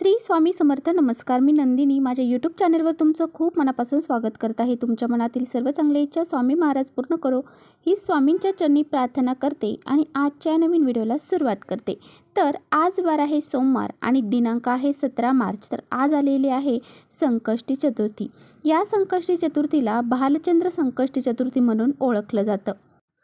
श्री स्वामी समर्थ नमस्कार. मी नंदिनी. माझ्या यूट्यूब चॅनलवर तुमचं खूप मनापासून स्वागत करत आहे. तुमच्या मनातील सर्व चांगल्या इच्छा स्वामी महाराज पूर्ण करो. ही स्वामींच्या चरणी प्रार्थना करते आणि आजच्या नवीन व्हिडिओला सुरुवात करते. तर आज वार आहे सोमवार आणि दिनांक आहे सतरा मार्च. तर आज आलेली आहे संकष्टी चतुर्थी. या संकष्टी चतुर्थीला भालचंद्र संकष्टी चतुर्थी म्हणून ओळखलं जातं.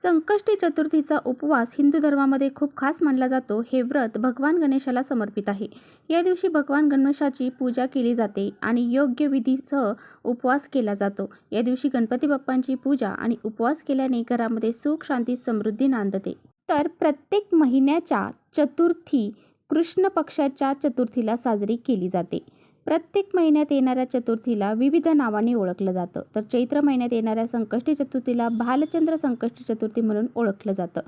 संकष्टी चतुर्थीचा उपवास हिंदू धर्मामध्ये खूप खास मानला जातो हे व्रत भगवान गणेशाला समर्पित आहे. या दिवशी भगवान गणेशाची पूजा केली जाते आणि योग्य विधीसह उपवास केला जातो. या दिवशी गणपती बाप्पांची पूजा आणि उपवास केल्याने घरामध्ये सुख शांती समृद्धी नांदते. तर प्रत्येक महिन्याच्या चतुर्थी कृष्ण पक्षाच्या चतुर्थीला साजरी केली जाते. प्रत्येक महिन्यात येणाऱ्या चतुर्थीला विविध नावाने ओळखलं जातं. तर चैत्र महिन्यात येणाऱ्या संकष्टी चतुर्थीला भालचंद्र संकष्टी चतुर्थी म्हणून ओळखलं जातं.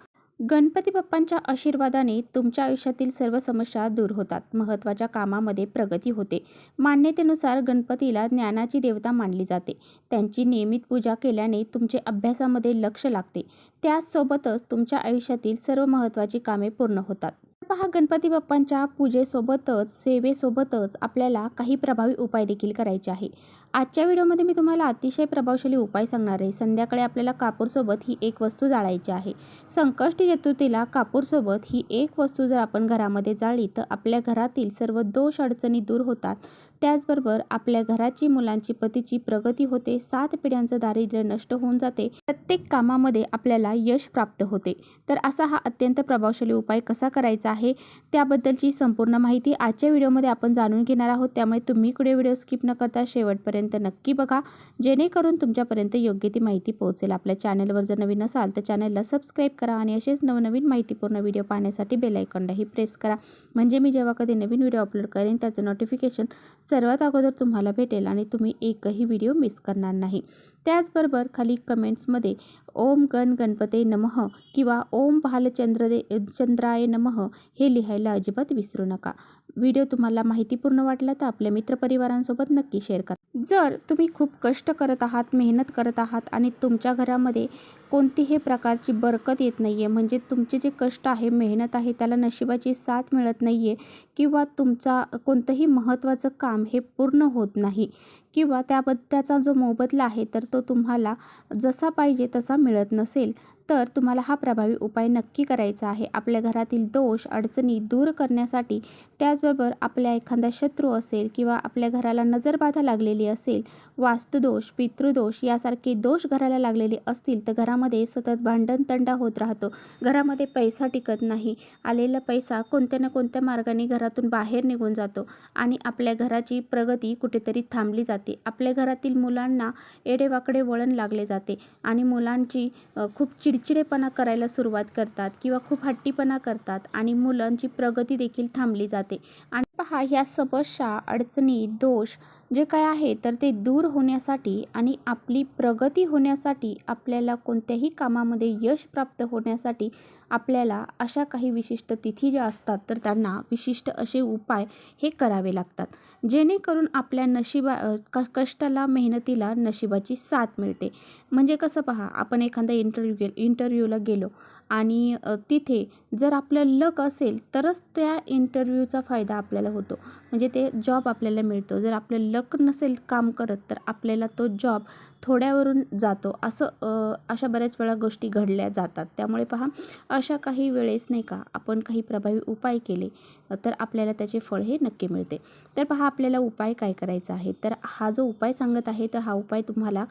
गणपती बाप्पांच्या आशीर्वादाने तुमच्या आयुष्यातील सर्व समस्या दूर होतात. महत्त्वाच्या कामामध्ये प्रगती होते. मान्यतेनुसार गणपतीला ज्ञानाची देवता मानली जाते. त्यांची नियमित पूजा केल्याने तुमचे अभ्यासामध्ये लक्ष लागते. त्याचसोबतच तुमच्या आयुष्यातील सर्व महत्त्वाची कामे पूर्ण होतात. पहा गणपती बाप्पांच्या पूजेसोबतच सेवेसोबतच आपल्याला काही प्रभावी उपाय देखील करायचे आहे. आजच्या व्हिडिओमध्ये मी तुम्हाला अतिशय प्रभावशाली उपाय सांगणार आहे. संध्याकाळी आपल्याला कापूरसोबत ही एक वस्तू जाळायची आहे. संकष्टी चतुर्थीला कापूरसोबत ही एक वस्तू जर आपण घरामध्ये जाळली तर आपल्या घरातील सर्व दोष अडचणी दूर होतात. त्याचबरोबर आपल्या घराची मुलांची पतीची प्रगती होते. सात पिढ्यांचं दारिद्र्य नष्ट होऊन जाते. प्रत्येक कामामध्ये आपल्याला यश प्राप्त होते. तर असा हा अत्यंत प्रभावशाली उपाय कसा करायचा आहे त्याबद्दलची संपूर्ण माहिती आजच्या व्हिडिओमध्ये आपण जाणून घेणार आहोत. त्यामुळे तुम्ही कुठे व्हिडिओ स्किप न करता शेवटपर्यंत नक्की बघा. जेणेकरून तुमच्यापर्यंत योग्य ती माहिती पोहोचेल. आपल्या चॅनलवर जर नवीन असाल तर चॅनलला सबस्क्राईब करा आणि असेच नवनवीन माहितीपूर्ण व्हिडिओ पाहण्यासाठी बेलायकॉनलाही प्रेस करा. म्हणजे मी जेव्हा कधी नवीन व्हिडिओ अपलोड करेन त्याचं नोटिफिकेशन सर्वात अगोदर तुम्हाला भेटेल आणि तुम्ही एकही व्हिडिओ मिस करणार नाही. त्याचबरोबर खाली कमेंट्समध्ये ओम गण गणपते नमः किंवा ओम भालचंद्र दे चंद्राय नमः हे लिहायला अजिबात विसरू नका. व्हिडिओ तुम्हाला माहितीपूर्ण वाटला तर आपल्या मित्रपरिवारांसोबत नक्की शेअर करा. जर तुम्ही खूप कष्ट करत आहात मेहनत करत आहात आणि तुमच्या घरामध्ये कोणतीही प्रकारची बरकत येत नाही आहे म्हणजे तुमचे जे कष्ट आहे मेहनत आहे त्याला नशिबाची साथ मिळत नाही आहे किंवा तुमचा कोणतंही महत्त्वाचं काम हे पूर्ण होत नाही किंवा त्याबद्दलचा जो मोबदला आहे तर तो तुम्हाला जसा पाहिजे तसा मिळत नसेल. तर तुम्हाला हा प्रभावी उपाय नक्की करायचा आहे. आपल्या घरातील दोष अडचणी दूर करण्यासाठी त्याचबरोबर आपल्या एखादा शत्रू असेल किंवा आपल्या घराला नजरबाधा लागलेली असेल वास्तुदोष पितृदोष यासारखे दोष घराला लागलेले असतील तर घरामध्ये सतत भांडण तंडा होत राहतो. घरामध्ये पैसा टिकत नाही. आलेला पैसा कोणत्या ना कोणत्या मार्गाने घरातून बाहेर निघून जातो आणि आपल्या घराची प्रगती कुठेतरी थांबली जाते. आपल्या घरातील मुलांना एडेवाकडे वळण लागले जाते आणि मुलांची खूप चिडचिडेपणा करायला सुरुवात करतात किंवा खूप हट्टीपणा करतात आणि मुलांची प्रगती देखील थांबली जाते. आणि पहा ह्या समस्या अडचणी दोष जे काय आहे तर ते दूर होण्यासाठी आणि आपली प्रगती होण्यासाठी आपल्याला कोणत्याही कामामध्ये यश प्राप्त होण्यासाठी आपल्याला अशा काही विशिष्ट तिथी ज्या असतात तर त्यांना विशिष्ट असे उपाय हे करावे लागतात. जेणेकरून आपल्या नशिबा क कष्टाला मेहनतीला नशिबाची साथ मिळते. म्हणजे कसं पहा आपण एखादा इंटरव्ह्यू गे इंटरव्ह्यूला गेलो आणि तिथे जर आपलं लक असेल तरच त्या इंटरव्ह्यूचा फायदा आपल्याला होतो. म्हणजे ते जॉब आपल्याला मिळतो. जर आपलं लक नसेल काम करत तर आपल्याला तो जॉब थोड्यावरून जातो. असं अशा बऱ्याच वेळा गोष्टी घडल्या जातात. त्यामुळे पहा अशा काही वेळेस नाही का आपण काही प्रभावी उपाय केले. तर आपल्याला त्याचे फळ हे नक्की मिळते. तर पहा आपल्याला उपाय काय करायचा आहे? तर हा जो उपाय सांगत आहे तर हा उपाय तुम्हाला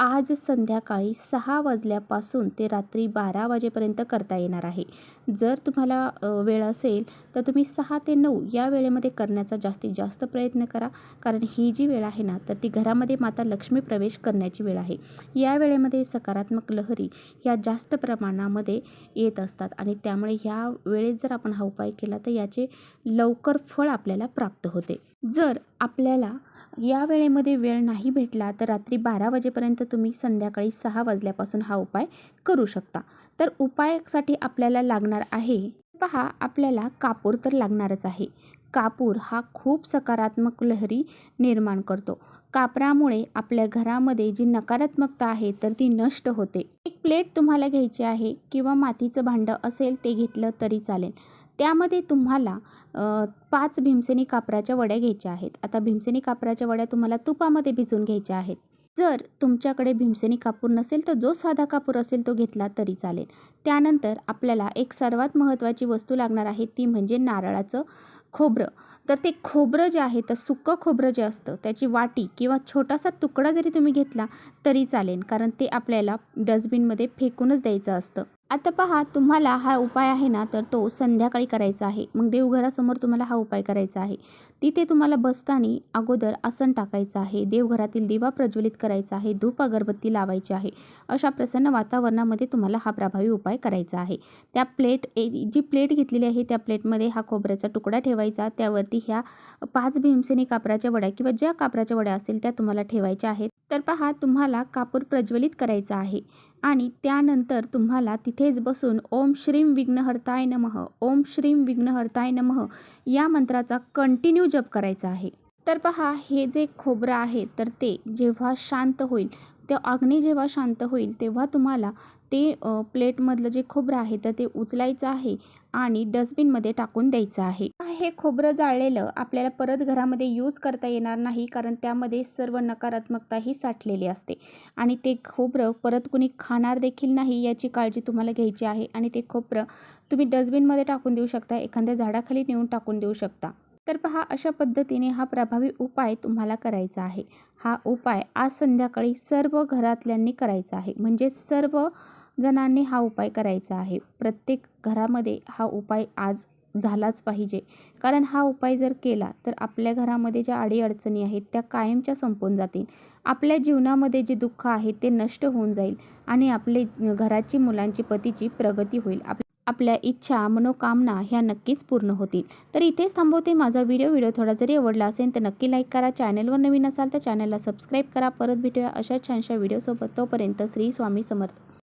आज संध्याकाळी सहा वाजल्यापासून ते रात्री बारा वाजेपर्यंत करता येणार आहे. जर तुम्हाला वेळ असेल तर तुम्ही सहा ते नऊ या वेळेमध्ये करण्याचा जास्तीत जास्त प्रयत्न करा. कारण ही जी वेळ आहे ना तर ती घरामध्ये माता लक्ष्मी प्रवेश करण्याची वेळ आहे. या वेळेमध्ये सकारात्मक लहरी ह्या जास्त प्रमाणामध्ये येत असतात आणि त्यामुळे ह्या वेळेत जर आपण हा उपाय केला तर याचे लवकर फळ आपल्याला प्राप्त होते. जर आपल्याला या वेळेमध्ये वेळ नाही भेटला तर रात्री बारा वाजेपर्यंत तुम्ही संध्याकाळी सहा वाजल्यापासून हा उपाय करू शकता. तर उपायासाठी आपल्याला लागणार आहे पहा आपल्याला कापूर तर लागणारच आहे. कापूर हा खूप सकारात्मक लहरी निर्माण करतो. कापरामुळे आपल्या घरामध्ये जी नकारात्मकता आहे तर ती नष्ट होते. एक प्लेट तुम्हाला घ्यायची आहे किंवा मातीचं भांडं असेल ते घेतलं तरी चालेल. त्यामध्ये तुम्हाला पाच भीमसेनी कापराच्या वड्या घ्यायच्या आहेत. आता भीमसेनी कापराच्या वड्या तुम्हाला तुपामध्ये भिजवून घ्यायच्या आहेत. जर तुमच्याकडे भीमसेनी कापूर नसेल तर जो साधा कापूर असेल तो घेतला तरी चालेल. त्यानंतर आपल्याला एक सर्वात महत्त्वाची वस्तू लागणार आहे ती म्हणजे नारळाचं खोबरं. तर ते खोबरं जे आहे तर सुकं खोबरं जे असतं त्याची वाटी किंवा छोटासा तुकडा जरी तुम्ही घेतला तरी चालेल कारण ते आपल्याला डस्टबिनमध्ये फेकूनच द्यायचं असतं. आता पहा तुम्हाला हा उपाय आहे ना तर तो संध्याकाळी करायचा आहे. मग देवघरासमोर तुम्हाला हा उपाय करायचा आहे. तिथे तुम्हाला बसताना अगोदर आसन टाकायचं आहे. देवघरातील दिवा प्रज्वलित करायचा आहे. धूप अगरबत्ती लावायची आहे. अशा प्रसन्न वातावरणामध्ये तुम्हाला हा प्रभावी उपाय करायचा आहे. त्या प्लेट ए जी प्लेट घेतलेली आहे त्या प्लेटमध्ये हा खोबऱ्याचा तुकडा ठेवायचा. त्यावरती ह्या पाच भीमसेनी कापराच्या वड्या किंवा ज्या कापराच्या वड्या असतील त्या तुम्हाला ठेवायच्या आहेत. तर पहा तुम्हाला कापूर प्रज्वलित करायचा आहे. आणि त्यानंतर तुम्हाला तिथेच बसून ओम श्रीम विघ्नहर्ताय नमः ओम श्रीम विघ्नहर्ताय नमः या मंत्राचा कंटिन्यू जप करायचा आहे. तर पहा हे जे खोबरं आहे तर ते जेव्हा शांत होईल ते अग्नी जेव्हा शांत होईल तेव्हा तुम्हाला ते प्लेटमधलं जे खोबरं आहे तर ते उचलायचं आहे आणि डस्टबिनमध्ये टाकून द्यायचं आहे. हे खोबरं जाळलेलं आपल्याला परत घरामध्ये यूज करता येणार नाही कारण त्यामध्ये सर्व नकारात्मकता ही साठलेली असते. आणि ते खोबरं परत कुणी खाणार देखील नाही याची काळजी तुम्हाला घ्यायची आहे आणि ते खोबरं तुम्ही डस्टबिनमध्ये टाकून देऊ शकता एखाद्या झाडाखाली नेऊन टाकून देऊ शकता. तर पहा अशा पद्धतीने हा प्रभावी उपाय तुम्हाला करायचा आहे. हा उपाय आज संध्याकाळी सर्व घरातल्यांनी करायचा आहे. म्हणजे सर्व जणांनी हा उपाय करायचा आहे. प्रत्येक घरामध्ये हा उपाय आज झालाच पाहिजे. कारण हा उपाय जर केला तर आपल्या घरामध्ये ज्या अडीअडचणी आहेत त्या कायमच्या संपून जातील. आपल्या जीवनामध्ये जे दुःख आहे ते नष्ट होऊन जाईल आणि आपले घराची मुलांची पतीची प्रगती होईल. आप आपल्या इच्छा मनोकामना ह्या नक्कीच पूर्ण होतील. तर इथेच थांबवते माझा व्हिडिओ. व्हिडिओ थोडा जरी आवडला असेल तर नक्की लाईक करा. चॅनलवर नवीन असाल तर चॅनलला सबस्क्राईब करा. परत भेटूया अशा छानशा व्हिडिओसोबत तोपर्यंत श्री स्वामी समर्थ.